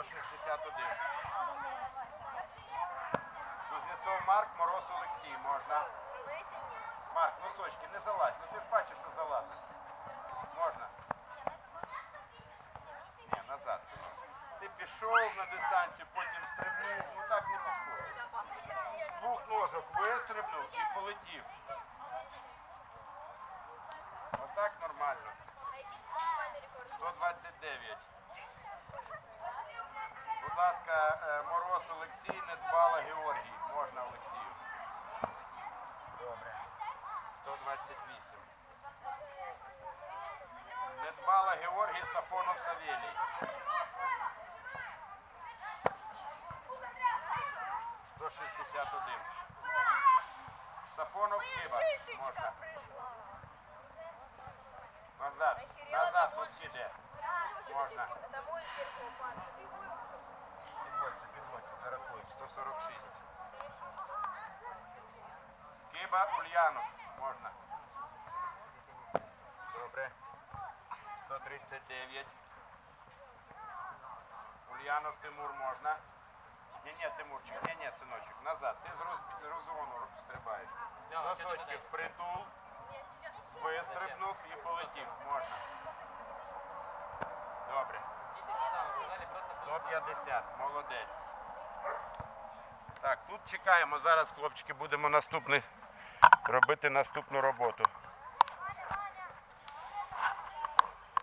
161. Кузнєцов Марк, Мороз Олексій. Можна. Марк, носочки, не залазь. Ну ти ж бачиш, що залазиш. Можна. Ні, назад. Ти пішов на дистанцію, потім стрибнув. Ну так не підходить. Двох ножок вистрибнув і полетів. Отак нормально. 129. Ласка, е, Мороз Олексій, Недбала Георгій. Можна Олексію. Добре. 128. Недбала Георгій, Сафонов Савєлій. 161. Сафонов Киба. Можна. Назад. Назад, посіде. Можна. Скиба Ульянов. Можна. Добре. 139. Ульянов Тимур можна. Ні, ні, Тимурчик, ні, ні, синочок, назад. Ти з роз- розгону стрибаєш. Носочки впритул, вистрибнув і полетів. Можна. Добре. 150, молодець. Так, тут чекаємо. Зараз, хлопчики, будемо наступний робити наступну роботу.